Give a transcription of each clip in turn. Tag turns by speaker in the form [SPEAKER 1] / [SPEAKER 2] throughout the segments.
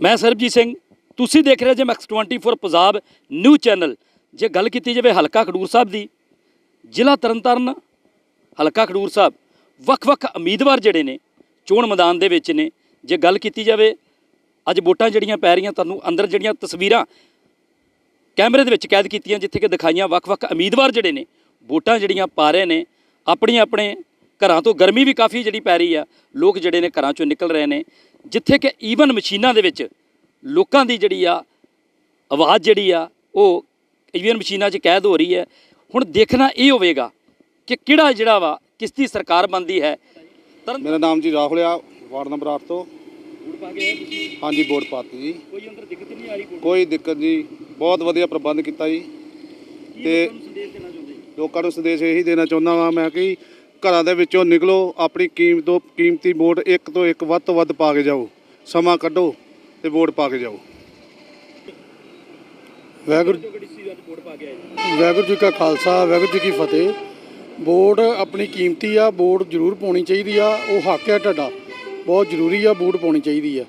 [SPEAKER 1] ਮੈਂ ਸਰਬਜੀਤ ਸਿੰਘ, ਤੁਸੀਂ ਦੇਖ ਰਹੇ ਜੇ ਮੈਕਸ 24 ਪੰਜਾਬ ਨਿਊ ਚੈਨਲ। ਜੇ ਗੱਲ ਕੀਤੀ ਜਾਵੇ ਹਲਕਾ ਖਡੂਰ ਸਾਹਿਬ ਦੀ, ਜ਼ਿਲ੍ਹਾ ਤਰਨਤਾਰਨ, ਹਲਕਾ ਖਡੂਰ ਸਾਹਿਬ, ਵੱਖ-ਵੱਖ ਉਮੀਦਵਾਰ ਜਿਹੜੇ ਨੇ, ਚੋਣ ਮੈਦਾਨ ਦੇ ਵਿੱਚ ਨੇ। ਜੇ ਗੱਲ ਕੀਤੀ ਜਾਵੇ, ਅੱਜ ਵੋਟਾਂ ਜਿਹੜੀਆਂ ਪੈ ਰਹੀਆਂ, ਤੁਹਾਨੂੰ ਅੰਦਰ ਜਿਹੜੀਆਂ ਤਸਵੀਰਾਂ ਕੈਮਰੇ ਦੇ ਵਿੱਚ ਕੈਦ ਕੀਤੀਆਂ, ਜਿੱਥੇ ਕਿ ਦਿਖਾਈਆਂ ਵੱਖ-ਵੱਖ ਉਮੀਦਵਾਰ ਜਿਹੜੇ ਨੇ, ਵੋਟਾਂ ਜਿਹੜੀਆਂ ਪਾ ਰਹੇ ਨੇ ਆਪਣੇ ਆਪਣੇ ਘਰਾਂ ਤੋਂ ਗਰਮੀ ਵੀ ਕਾਫੀ ਜਿਹੜੀ ਪੈ ਰਹੀ ਆ, ਲੋਕ ਜਿਹੜੇ ਨੇ ਘਰਾਂ ਚੋਂ ਨਿਕਲ ਰਹੇ ਨੇ। ਜਿੱਥੇ ਕਿ ਈਵਨ ਮਸ਼ੀਨਾਂ ਦੇ ਵਿੱਚ ਲੋਕਾਂ ਦੀ ਜਿਹੜੀ ਆ ਆਵਾਜ਼ ਜਿਹੜੀ ਆ ਉਹ ਈਵਨ ਮਸ਼ੀਨਾਂ 'ਚ ਕੈਦ ਹੋ ਰਹੀ ਹੈ। ਹੁਣ ਦੇਖਣਾ ਇਹ ਹੋਵੇਗਾ ਕਿ ਕਿਹੜਾ ਜਿਹੜਾ ਵਾ ਕਿਸ ਦੀ ਸਰਕਾਰ ਬਣਦੀ ਹੈ।
[SPEAKER 2] ਮੇਰਾ ਨਾਮ ਜੀ ਰਾਹੁਲ ਆ ਵਾਰਡ ਨੰਬਰ 8 ਤੋਂ। ਹਾਂਜੀ ਵੋਟ ਪਾਤੀ ਜੀ।
[SPEAKER 1] ਕੋਈ ਅੰਦਰ ਦਿੱਕਤ ਨਹੀਂ ਆ ਰਹੀ
[SPEAKER 2] ਕੋਈ ਦਿੱਕਤ ਜੀ ਬਹੁਤ ਵਧੀਆ ਪ੍ਰਬੰਧ ਕੀਤਾ ਜੀ। ਤੇ-
[SPEAKER 1] ਲੋਕਾਂ ਨੂੰ ਸੰਦੇਸ਼
[SPEAKER 2] ਇਹੀ ਦੇਣਾ ਚਾਹੁੰਦਾ ਵਾਂ ਮੈਂ ਕਿ ਘਰਾਂ ਦੇ ਵਿੱਚੋਂ ਨਿਕਲੋ, ਆਪਣੀ ਕੀਮਤੋਂ ਕੀਮਤੀ ਵੋਟ ਇੱਕ ਤੋਂ ਇੱਕ ਵੱਧ ਤੋਂ ਵੱਧ ਪਾ ਕੇ ਜਾਓ। ਸਮਾਂ ਕੱਢੋ ਤੇ ਵੋਟ ਪਾ ਕੇ ਜਾਓ।
[SPEAKER 3] ਵਾਹਿਗੁਰੂ
[SPEAKER 1] ਜੋ ਜੀ।
[SPEAKER 3] ਵਾਹਿਗੁਰੂ ਜੀ ਕਾ ਖਾਲਸਾ, ਵਾਹਿਗੁਰੂ ਜੀ ਕੀ ਫਤਿਹ। ਵੋਟ ਆਪਣੀ ਕੀਮਤੀ ਆ, ਵੋਟ ਜ਼ਰੂਰ ਪਾਉਣੀ ਚਾਹੀਦੀ ਆ। ਉਹ ਹੱਕ ਹੈ ਤੁਹਾਡਾ। ਬਹੁਤ ਜ਼ਰੂਰੀ ਆ ਵੋਟ ਪਾਉਣੀ ਚਾਹੀਦੀ ਆ।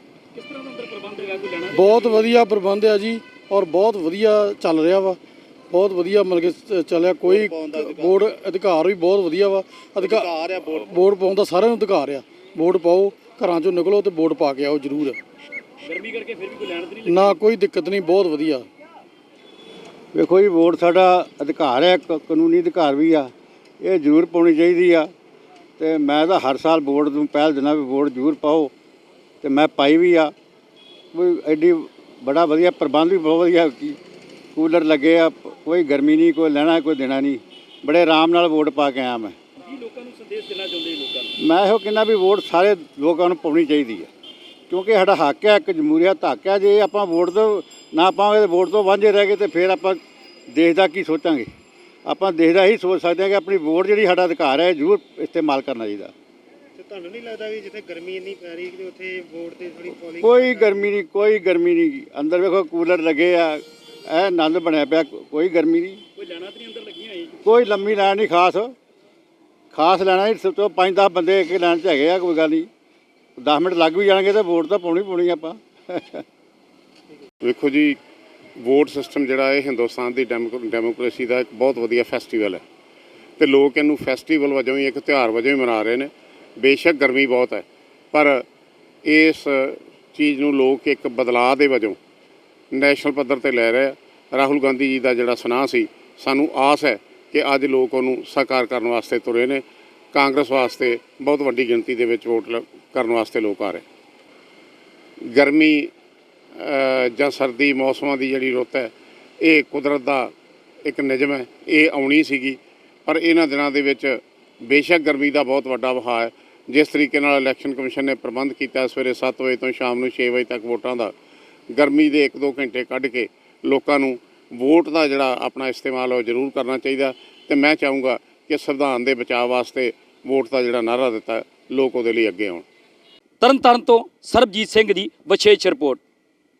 [SPEAKER 3] ਬਹੁਤ ਵਧੀਆ ਪ੍ਰਬੰਧ ਆ ਜੀ ਔਰ ਬਹੁਤ ਵਧੀਆ ਚੱਲ ਰਿਹਾ ਵਾ। ਬਹੁਤ ਵਧੀਆ ਮਤਲਬ ਕਿ ਚੱਲਿਆ ਕੋਈ ਵੋਟ ਅਧਿਕਾਰ। ਵੀ ਬਹੁਤ ਵਧੀਆ ਵਾ। ਅਧਿਕਾਰ
[SPEAKER 2] ਵੋਟ
[SPEAKER 3] ਪਾਉਣ ਦਾ ਸਾਰਿਆਂ ਨੂੰ ਅਧਿਕਾਰ ਆ। ਵੋਟ ਪਾਓ ਘਰਾਂ ਚੋਂ ਨਿਕਲੋ ਤੇ ਵੋਟ ਪਾ ਕੇ ਆਓ ਜ਼ਰੂਰ।
[SPEAKER 1] ਗਰਮੀ ਕਰਕੇ ਫਿਰ ਵੀ ਕੋਈ ਲੈਣ ਤੇ ਨਹੀਂ
[SPEAKER 3] ਨਾ ਕੋਈ ਦਿੱਕਤ ਨਹੀਂ ਬਹੁਤ ਵਧੀਆ।
[SPEAKER 4] ਵੇਖੋ ਜੀ ਵੋਟ ਸਾਡਾ ਅਧਿਕਾਰ ਹੈ ਕ- ਕਾਨੂੰਨੀ ਅਧਿਕਾਰ ਵੀ ਆ। ਇਹ ਜ਼ਰੂਰ ਪਾਉਣੀ ਚਾਹੀਦੀ ਆ। ਤੇ ਮੈਂ ਤਾਂ ਹਰ ਸਾਲ ਵੋਟ ਨੂੰ ਪਹਿਲ ਦਿਨਾ ਵੀ ਵੋਟ ਜ਼ਰੂਰ ਪਾਓ। ਤੇ ਮੈਂ ਪਾਈ ਵੀ ਆ। ਕੋਈ ਐਡੀ ਬੜਾ ਵਧੀਆ ਪ੍ਰਬੰਧ ਵੀ ਬਹੁਤ ਵਧੀਆ ਕੀ ਕੂਲਰ ਲੱਗੇ ਆ ਕੋਈ ਗਰਮੀ ਨਹੀਂ ਕੋਈ ਲੈਣਾ ਕੋਈ ਦੇਣਾ ਨਹੀਂ। ਬੜੇ ਆਰਾਮ ਨਾਲ ਵੋਟ ਪਾ ਕੇ ਆਇਆ ਮੈਂ।
[SPEAKER 1] ਕੀ ਲੋਕਾਂ ਨੂੰ ਸੰਦੇਸ਼ ਦੇਣਾ ਚਾਹੁੰਦੇ ਲੋਕਾਂ ਨੂੰ?
[SPEAKER 4] ਮੈਂ ਇਹੋ ਕਹਿੰਦਾ ਵੀ ਵੋਟ ਸਾਰੇ ਲੋਕਾਂ ਨੂੰ ਪਾਉਣੀ ਚਾਹੀਦੀ ਹੈ ਕਿਉਂਕਿ ਸਾਡਾ ਹੱਕ ਹੈ ਇੱਕ ਜਮਹੂਰੀਅਤ ਹੱਕ ਹੈ ਜੇ ਆਪਾਂ ਵੋਟ ਤੋਂ ਨਾ ਪਾਵਾਂਗੇ ਤੇ ਵੋਟ ਤੋਂ ਵਾਂਝੇ ਰਹਿ ਗਏ ਤੇ ਫਿਰ ਆਪਾਂ ਦੇਸ਼ ਦਾ ਕੀ ਸੋਚਾਂਗੇ? ਆਪਾਂ ਦੇਸ਼ ਦਾ ਹੀ ਸੋਚ ਸਕਦੇ ਹਾਂ ਕਿ ਆਪਣੀ ਵੋਟ ਜਿਹੜੀ ਸਾਡਾ ਅਧਿਕਾਰ ਹੈ ਜ਼ਰੂਰ ਇਸਤੇਮਾਲ ਕਰਨਾ ਚਾਹੀਦਾ।
[SPEAKER 2] ਤੇ ਤੁਹਾਨੂੰ ਨਹੀਂ ਲੱਗਦਾ ਵੀ ਜਿੱਥੇ ਗਰਮੀ ਇੰਨੀ ਪੈ ਰਹੀ ਕਿ ਉੱਥੇ ਵੋਟ ਤੇ ਥੋੜੀ ਪੋਲਿੰਗ
[SPEAKER 4] ਕੋਈ ਗਰਮੀ ਨਹੀਂ ਕੋਈ ਗਰਮੀ ਨਹੀਂ। ਅੰਦਰ ਵੇਖੋ ਕੂਲਰ ਲੱਗੇ ਆ ਇਹ ਆਨੰਦ ਬਣਿਆ ਪਿਆ ਕੋਈ ਗਰਮੀ ਨਹੀਂ।
[SPEAKER 1] ਕੋਈ ਲੈਣਾ ਤੇ ਨਹੀਂ ਅੰਦਰ ਲੱਗੀਆਂ ਹੋਈ
[SPEAKER 4] ਕੋਈ ਲੰਮੀ ਲਾਈਨ ਨਹੀਂ ਖਾਸ। ਖਾਸ ਲੈਣਾ ਨਹੀਂ ਸਭ ਤੋਂ 5-10 ਬੰਦੇ ਇੱਕ ਲਾਈਨ 'ਚ ਹੈਗੇ ਆ ਕੋਈ ਗੱਲ ਨਹੀਂ। 10 ਮਿੰਟ ਲੱਗ ਵੀ ਜਾਣਗੇ ਤੇ ਵੋਟ ਤਾਂ ਪਾਉਣੀ ਪਾਉਣੀ ਆਪਾਂ।
[SPEAKER 5] ਵੇਖੋ ਜੀ ਵੋਟ ਸਿਸਟਮ ਜਿਹੜਾ ਇਹ ਹਿੰਦੁਸਤਾਨ ਦੀ ਡੈਮੋਕ- ਡੈਮੋਕ੍ਰੇਸੀ ਦਾ ਇੱਕ ਬਹੁਤ ਵਧੀਆ ਫੈਸਟੀਵਲ ਹੈ। ਤੇ ਲੋਕ ਇਹਨੂੰ ਫੈਸਟੀਵਲ ਵਜੋਂ ਹੀ ਇੱਕ ਤਿਉਹਾਰ ਵਜੋਂ ਹੀ ਮਨਾ ਰਹੇ ਨੇ। ਬੇਸ਼ੱਕ ਗਰਮੀ ਬਹੁਤ ਹੈ ਪਰ ਇਸ ਚੀਜ਼ ਨੂੰ ਲੋਕ ਇੱਕ ਬਦਲਾਅ ਦੇ ਵਜੋਂ ਨੈਸ਼ਨਲ ਪੱਧਰ ਤੇ ਲੈ ਰਹੇ ਆ। ਰਾਹੁਲ ਗਾਂਧੀ ਜੀ ਦਾ ਜਿਹੜਾ ਸੁਨਾਹ ਸੀ, ਸਾਨੂੰ ਆਸ ਹੈ ਕਿ ਅੱਜ ਲੋਕ ਉਹਨੂੰ ਸਾਕਾਰ ਕਰਨ ਵਾਸਤੇ ਤੁਰੇ ਨੇ। ਕਾਂਗਰਸ ਵਾਸਤੇ ਬਹੁਤ ਵੱਡੀ ਗਿਣਤੀ ਦੇ ਵਿੱਚ ਵੋਟ ਲ- ਕਰਨ ਵਾਸਤੇ ਲੋਕ ਆ ਰਹੇ। ਗਰਮੀ ਜਾਂ ਸਰਦੀ ਮੌਸਮਾਂ ਦੀ ਜਿਹੜੀ ਰੁੱਤ ਹੈ, ਇਹ ਕੁਦਰਤ ਦਾ ਇੱਕ ਨਿਯਮ ਹੈ। ਇਹ ਆਉਣੀ ਸੀਗੀ, ਪਰ ਇਹਨਾਂ ਦਿਨਾਂ ਦੇ ਵਿੱਚ ਬੇਸ਼ੱਕ ਗਰਮੀ ਦਾ ਬਹੁਤ ਵੱਡਾ ਵਹਾਅ ਹੈ। ਜਿਸ ਤਰੀਕੇ ਨਾਲ ਇਲੈਕਸ਼ਨ ਕਮਿਸ਼ਨ ਨੇ ਪ੍ਰਬੰਧ ਕੀਤਾ ਸਵੇਰੇ 7 ਵਜੇ ਤੋਂ ਸ਼ਾਮ ਨੂੰ 6 ਵਜੇ ਤੱਕ ਵੋਟਾਂ ਦਾ ਗਰਮੀ ਦੇ 1-2 ਘੰਟੇ ਕੱਢ ਕੇ ਲੋਕਾਂ ਨੂੰ ਵੋਟ ਦਾ ਜਿਹੜਾ ਆਪਣਾ ਇਸਤੇਮਾਲ ਉਹ ਜ਼ਰੂਰ ਕਰਨਾ ਚਾਹੀਦਾ। ਤੇ ਮੈਂ ਚਾਹੂੰਗਾ ਕਿ ਸੰਵਿਧਾਨ ਦੇ ਬਚਾਅ ਵਾਸਤੇ ਵੋਟ ਦਾ ਜਿਹੜਾ ਨਾਅਰਾ ਦਿੱਤਾ ਲੋਕ ਉਹਦੇ ਲਈ ਅੱਗੇ ਆਉਣ।
[SPEAKER 1] ਤਰਨਤਾਰਨ ਤੋਂ ਸਰਬਜੀਤ ਸਿੰਘ ਦੀ ਵਿਸ਼ੇਸ਼ ਰਿਪੋਰਟ।